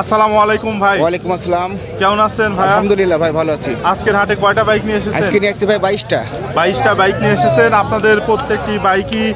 আসসালামু আলাইকুম ভাই। ওয়ালাইকুম আসসালাম। কেমন আছেন ভাই? আলহামদুলিল্লাহ ভাই ভালো আছি। আজকের হাটে কয়টা বাইক নিয়ে আজকে এসেছেন নিয়ে আসছি ভাই বাইশটা। বাইশটা বাইক নিয়ে এসেছেন। আপনাদের প্রত্যেকটি বাইকই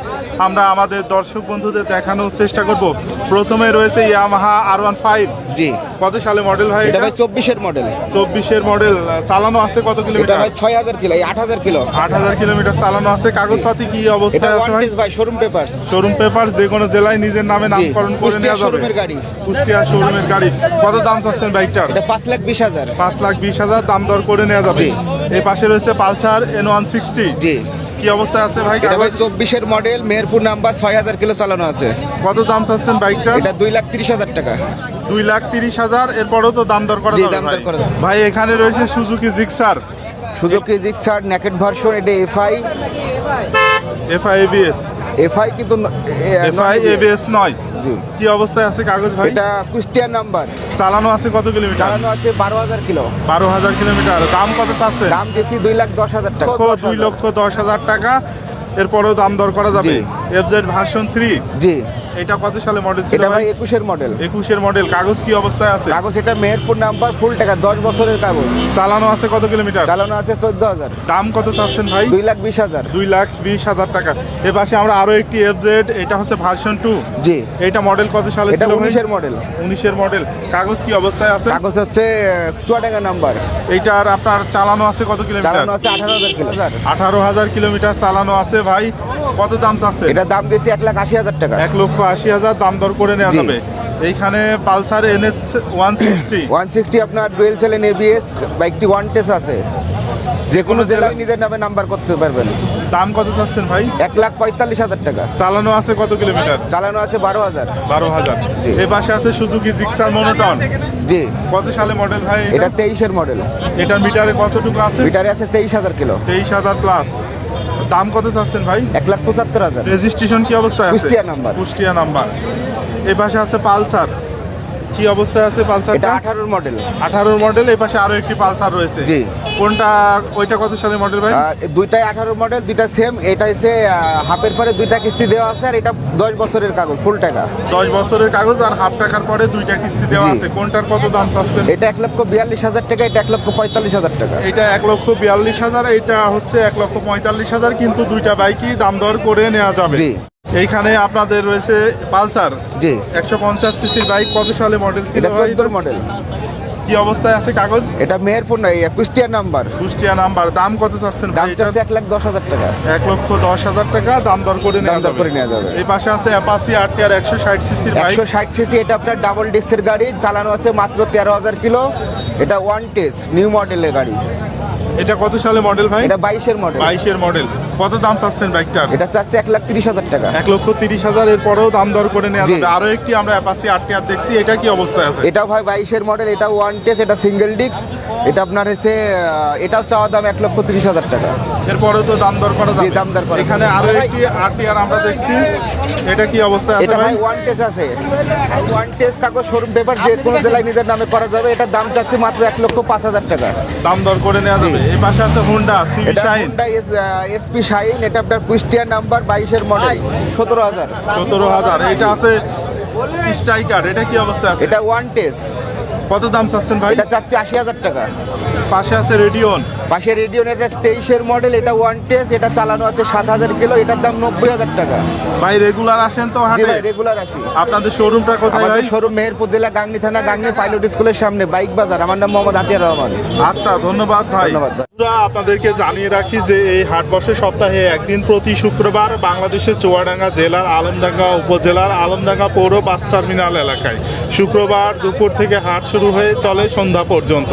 আমরা আমাদের দর্শক বন্ধুদের দেখানোর চেষ্টা করব। প্রথমে রয়েছে Yamaha R one five G. কত সালে মডেল ভাই এটা ভাই চব্বিশের মডেল চব্বিশের মডেল চালানো আছে কত কিলোমিটার? ভাই ছয় হাজার কিলো আট হাজার কিলো। আট হাজার কিলোমিটার চালানো আছে। কাগজপাতি কি অবস্থা আছে ভাই? ভাই শোরুম পেপারস শোরুম পেপার যে কোনো জেলায় নিজের নামে নামকরণ করে নেওয়া যাবে। শোরুমের গাড়ি। কুষ্টিয়া শোরুমের গাড়ি। কত দাম চাচ্ছেন বাইকটার? এটা পাঁচ লাখ বিশ হাজার। পাঁচ লাখ বিশ হাজার দাম দর করে নেওয়া যাবে। এই পাশে রয়েছে Pulsar N one sixty G. কি অবস্থায় আছে ভাই? এটা ভাই? চব্বিশের মডেল মেহেরপুর নাম্বার ছয় হাজার কিলো চালানো আছে। কত দাম চাচ্ছেন বাইকটা? এটা দুই লাখ তিরিশ হাজার টাকা। দুই লাখ তিরিশ হাজার এরপরও তো দাম দর করা ভাই। এখানে রয়েছে Suzuki Gixxer Suzuki Gixxer naked version এটা এফআই এফআই এবিএস এফআই কিন্তু এফআই এবিএস নয় কি অবস্থায় আছে কাগজ ভাই? এটা কুষ্টিয়া নাম্বার চালানো আছে কত কিলোমিটার? চালানো আছে বারো হাজার কিলো। বারো হাজার কিলোমিটার। দাম কত চাচ্ছে? দাম দিয়েছি দুই লাখ দশ হাজার টাকা। লক্ষ দুই লক্ষ দশ হাজার টাকা। এরপরেও দাম দর করা যাবে। FZ version three G. এটা কত সালে মডেল ছিল এটা ভাই? ভাই একুশের মডেল একুশের মডেল কাগজ কি অবস্থায় আছে? কাগজ এটা মেহেরপুর নাম্বার ফুল টাকা দশ বছরের কাগজ। চালানো আছে কত কিলোমিটার? চালানো আছে চোদ্দ হাজার। দাম কত চাচ্ছেন ভাই? দুই লাখ বিশ হাজার। দুই লাখ বিশ হাজার টাকা। এ পাশে আমরা আরও একটি এফজেড এটা হচ্ছে ভার্সন টু জি। এইটা মডেল কত সালে এটা ছিল ভাই? উনিশের মডেল উনিশের মডেল কাগজ কি অবস্থায় আছে? কাগজ হচ্ছে চুয়াডাঙ্গা নাম্বার। এইটার আপনার চালানো আছে কত কিলোমিটার? চালানো আছে আঠারো হাজার কিলো। আঠারো হাজার কিলোমিটার চালানো আছে ভাই। কত দাম চাচ্ছে এটা দাম দিয়েছি এক লাখ আশি হাজার টাকা। এক লক্ষ আশি হাজার দাম দর করে নেওয়া যাবে। এইখানে Pulsar NS one sixty. One sixty আপনার ডুয়েল চ্যালেন এবিএস বাইকটি ওয়ান টেস আছে। যে কোনো জেলায় নিজের নামে নাম্বার করতে পারবেন। দাম কত চাচ্ছেন ভাই? এক লাখ পঁয়তাল্লিশ হাজার টাকা। চালানো আছে কত কিলোমিটার? চালানো আছে বারো হাজার। বারো হাজার। এ পাশে আছে সুজুকি জিক্সার মনোটন। জি। কত সালে মডেল ভাই এটা? এটা তেইশের মডেল এটার মিটারে কতটুকু আছে? মিটারে আছে তেইশ হাজার কিলো। তেইশ হাজার প্লাস দাম কত চাচ্ছেন ভাই? এক লাখ পঁচাত্তর হাজার। রেজিস্ট্রেশন কি অবস্থায় কুষ্টিয়া নাম্বার। কুষ্টিয়া নাম্বার। এই পাশে আছে পালসার। কি অবস্থায় আছে এটা পালসারটা আঠারোর মডেল আঠারোর মডেল এই পাশে আরও একটি পালসার রয়েছে। জি। কোনটা ওইটা কত সালের মডেল ভাই? দুইটাই আঠারো মডেল দুইটা সেম এটা হচ্ছে হাফের পরে দুইটা কিস্তি দেওয়া আছে আর এটা দশ বছরের কাগজ ফুল টাকা। দশ বছরের কাগজ আর হাফ টাকার পরে দুইটা কিস্তি দেওয়া আছে। কোনটার কত দাম চাচ্ছেন? এটা এক লক্ষ বিয়াল্লিশ হাজার টাকা এটা এক লক্ষ পঁয়তাল্লিশ হাজার টাকা। এটা এক লক্ষ বিয়াল্লিশ হাজার এটা হচ্ছে এক লক্ষ পঁয়তাল্লিশ হাজার কিন্তু দুইটা বাইকই দাম দর করে নেওয়া যাবে। জি। এইখানে আপনাদের রয়েছে পালসার। জি। একশো পঞ্চাশ সিসির বাইক কত সালে মডেল ছিল এটা চোদ্দোর মডেল কি অবস্থায় আছে কাগজ? এটা মেহেরপুর নয় কুষ্টিয়া নাম্বার। কুষ্টিয়া নাম্বার। দাম কত চাচ্ছেন দাম চাচ্ছে এক লাখ দশ হাজার টাকা। এক লক্ষ দশ হাজার টাকা দাম দর করে নেওয়া দর করে নেওয়া যাবে। এই পাশে আছে অ্যাপাসি আর টি আর একশো ষাট সিসির একশো ষাট সিসি এটা আপনার ডাবল ডিস্কের গাড়ি চালানো আছে মাত্র তেরো হাজার কিলো। এটা ওয়ান টেস্ট নিউ মডেলের গাড়ি। এটা কত সালে মডেল ভাই? এটা বাইশের মডেল বাইশের মডেল কত দাম চাচ্ছেন বাইকটার? এটা চাচ্ছে এক লাখ তিরিশ হাজার টাকা। এক লক্ষ তিরিশ হাজার এর পরেও দাম দর করে নেওয়া। যাবে। আরও একটি আমরা অ্যাপাসি আর টি আর দেখছি এটা কি অবস্থায় আছে? এটাও ভাই বাইশের মডেল এটা ওয়ান টেস্ট এটা সিঙ্গেল ডিস্ক এটা আপনার হচ্ছে এটাও চাওয়া দাম এক লক্ষ তিরিশ হাজার টাকা। এরপরেও তো দাম দর করা যাবে। দাম দর করা এখানে আরও একটি আর টি আর আমরা দেখছি। এটা কি অবস্থা আছে এটা ভাই? ওয়ান টেস্ট আছে। ওয়ান টেস্ট কাগজ শোরুম পেপার যে কোনো জেলায় নিজের নামে করা যাবে এটার দাম চাচ্ছে মাত্র এক লক্ষ পাঁচ হাজার টাকা। দাম দর করে নেওয়া যাবে। এই পাশে আছে হুন্ডা সিভি এটা shine Honda S P shine এটা আপনার কুষ্টিয়ার নাম্বার বাইশের মডেল সতেরো হাজার। সতেরো হাজার এটা আছে স্ট্রাইকার এটা কি অবস্থা আছে? এটা ওয়ান টেস্ট কত দাম চাচ্ছেন ভাই? এটা চাচ্ছি আশি হাজার টাকা। পাশে আছে রেডিওন পাশে রেডিওন এটা তেইশের মডেল এটা ওয়ান টেস্ট এটা চালানো আছে সাত হাজার কিলো এটার দাম নব্বই হাজার টাকা। ভাই রেগুলার আসেন তো হাটে? ভাই রেগুলার আসি। আপনাদের শোরুমটা কোথায় ভাই? শোরুম মেহেরপুর জেলা গাংনি থানা গাংনি পাইলট স্কুলের সামনে বাইক বাজার। আমার নাম মোহাম্মদ আতিয়ার রহমান। আচ্ছা ধন্যবাদ ভাই। ধন্যবাদ আপনাদেরকে জানিয়ে রাখি যে এই হাট বসে সপ্তাহে একদিন প্রতি শুক্রবার বাংলাদেশের চুয়াডাঙ্গা জেলার আলমডাঙ্গা উপজেলার আলমডাঙ্গা পৌর বাস টার্মিনাল এলাকায়। শুক্রবার দুপুর থেকে হাট শুরু হয়ে চলে সন্ধ্যা পর্যন্ত।